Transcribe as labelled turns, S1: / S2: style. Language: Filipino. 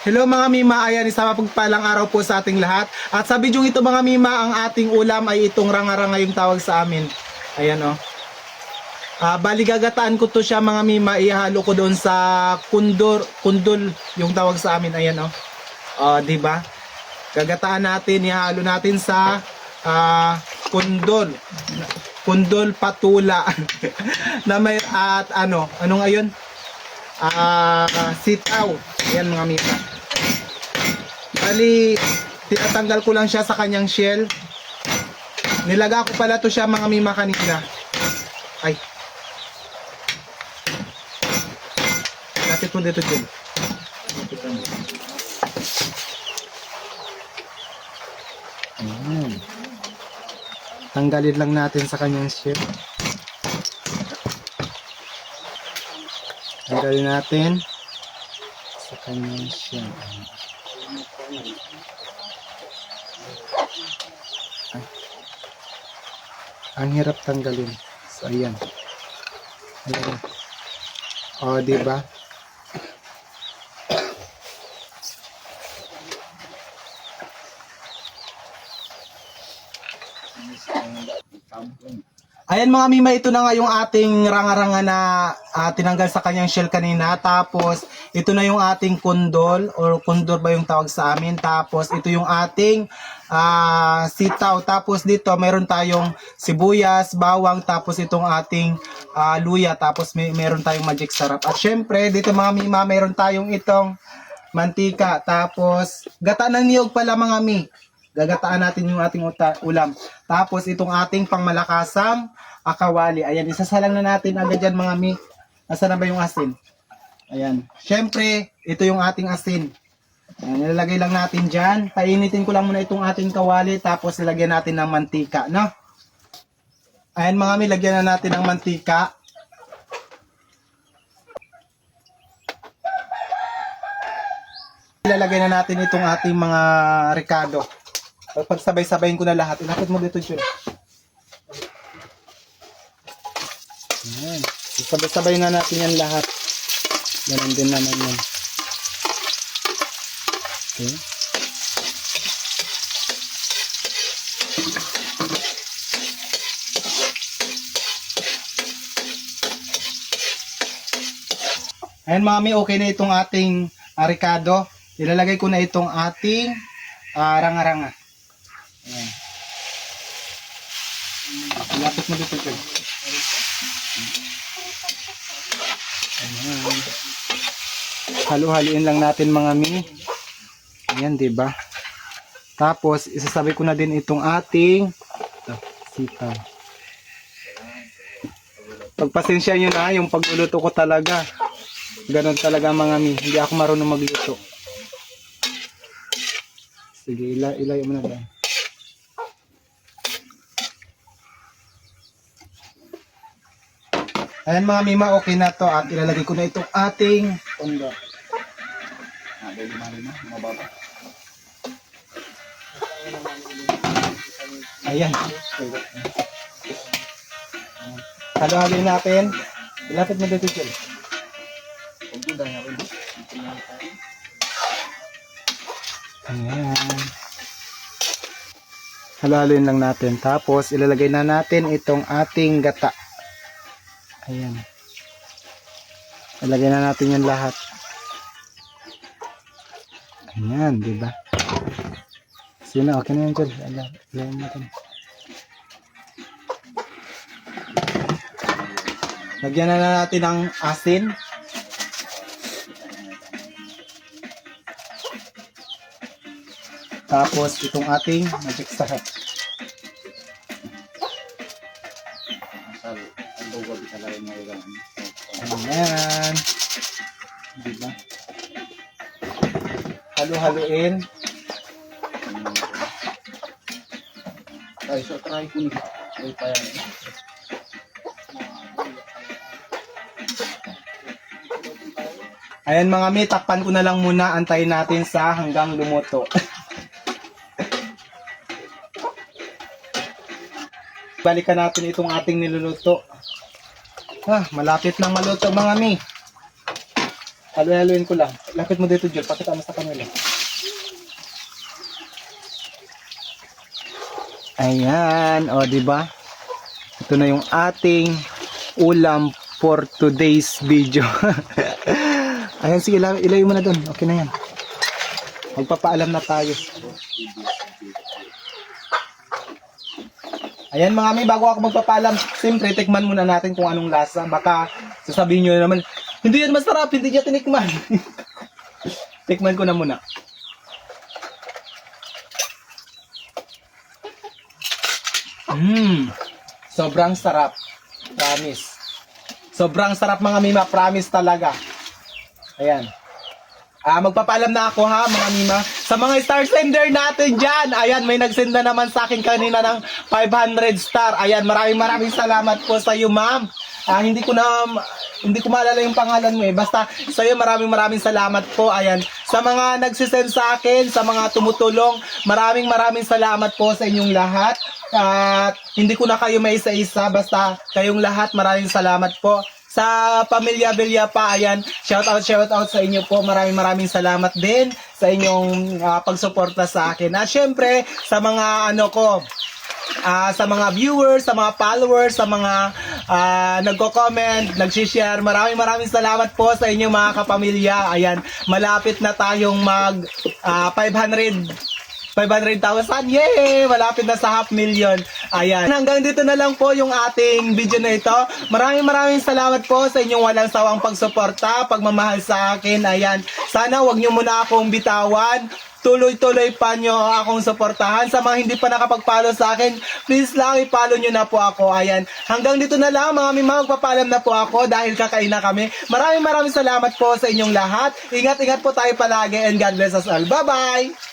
S1: Hello mga Mima, ayan isang mapagpalang araw po sa ating lahat. At sa bidyong ito mga Mima, ang ating ulam ay itong ranga-ranga yung tawag sa amin. Ayan o. Oh. Ah, bali gagataan ko to siya mga Mima, ihalo ko doon sa kundor, kundol yung tawag sa amin. Ayan o. Oh. Ah, di ba? Gagataan natin, ihalo natin sa ah, kundol. Kundol patula. na may at ano, ano ngayon? Ah, sitaw. Ayan mga Mima. Bali, tinatanggal ko lang siya sa kanyang shell. Nilaga ko pala to siya mga mima kanina. Ay. Lapit mo dito dyan. Ayan. Tanggalin lang natin sa kanyang shell. Tanggalin natin kanyang. Ay. Ang hirap tanggalin. So, ayan. Ayan. O, di ba? Ayan mga mima, ito na nga yung ating ranga-ranga na ah, tinanggal sa kanyang shell kanina. Tapos, ito na yung ating kundol or kundor ba yung tawag sa amin. Tapos, ito yung ating ah, sitaw. Tapos dito, meron tayong sibuyas, bawang, tapos itong ating ah, luya. Tapos, may, meron tayong magic sarap. At syempre, dito mga mima, meron tayong itong mantika. Tapos, gata ng niyog pala mga mi. Gagataan natin yung ating ulam. Tapos itong ating pangmalakasang akawali. Ayan, isasalang na natin agad yan mga mi. Nasaan na ba yung asin? Ayan. Siyempre, ito yung ating asin. Ayan, nilalagay lang natin dyan. Painitin ko lang muna itong ating kawali. Tapos ilagyan natin ng mantika, no? Ayan mga mi, lagyan na natin ng mantika. Ilalagay na natin itong ating mga ricado. Pagsabay-sabayin ko na lahat. Ilapit mo dito, Jun. Ayan. Sabay-sabay na natin yan lahat. Ganun din naman yan. Okay. Ayan mami, okay na itong ating arikado. Ilalagay ko na itong ating ah, ranga-ranga. Ayan. Lapit mo dito, Jun. Ayan. Halo-haluin lang natin mga mi. Ayan, 'di ba? Tapos isasabi ko na din itong ating sitaw. Pagpasensya nyo na yung pagluluto ko talaga. Ganon talaga mga mi. Hindi ako marunong magluto. Sige, ila ilayo mo na lang. Ayan mga mima, okay na to at ilalagay ko na itong ating tondo. Ayan. Halo-haloy natin. Ilapit mo dito dyan. Ayan. Halo-haloyin lang natin. Tapos, ilalagay na natin itong ating gata. Ayan. Ilagay na natin yan lahat. Ayan, di ba? Sino? Okay na dyan. Ala, ilayin natin. Lagyan na natin ng asin. Tapos itong ating magic sarap. Ayan. Diba? Halo-haloin.
S2: Ay, so try ko ni. Ay, pa yan.
S1: Ayan mga mi, takpan ko na lang muna. Antayin natin sa hanggang lumuto. Balikan natin itong ating niluluto. Ah, malapit na maluto mga mi. Halo-haloin ko lang. Lapit mo dito, Jol. Pakita mo sa kanila. Ayan, o, di ba? Ito na yung ating ulam for today's video. Ayan, sige, ila- ilayo mo na doon. Okay na yan. Magpapaalam na tayo. Ayan mga mi, bago ako magpapaalam, siyempre, tikman muna natin kung anong lasa. Baka sasabihin nyo naman, hindi yan masarap, hindi niya tinikman. tikman ko na muna. Mmm, sobrang sarap. Promise. Sobrang sarap mga mima, promise talaga. Ayan. Ah, magpapaalam na ako ha, mga mima. Sa mga star sender natin dyan, ayan, may nagsend na naman sa akin kanina ng 500 star. Ayan, maraming maraming salamat po sa iyo, ma'am. Ah, hindi ko na, hindi ko maalala yung pangalan mo eh. Basta sa iyo, maraming maraming salamat po. Ayan, sa mga nagsisend sa akin, sa mga tumutulong, maraming maraming salamat po sa inyong lahat. At hindi ko na kayo may isa-isa, basta kayong lahat, maraming salamat po sa pamilya Belia pa, ayan, shout out, shout out sa inyo po. Maraming maraming salamat din sa inyong ah, pagsuporta sa akin. At syempre, sa mga ano ko, ah, sa mga viewers, sa mga followers, sa mga ah, nagko-comment, nag-share. Maraming maraming salamat po sa inyo mga kapamilya. Ayan, malapit na tayong mag ah, 500 500,000. Yay! Malapit na sa half million. Ayan. Hanggang dito na lang po yung ating video na ito. Maraming maraming salamat po sa inyong walang sawang pagsuporta, pagmamahal sa akin. Ayan. Sana wag niyo muna akong bitawan. Tuloy-tuloy pa nyo akong suportahan. Sa mga hindi pa nakapag-follow sa akin, please lang i-follow nyo na po ako. Ayan. Hanggang dito na lang, mga mima, magpapalam na po ako dahil kakain na kami. Maraming maraming salamat po sa inyong lahat. Ingat-ingat po tayo palagi and God bless us all. Bye-bye!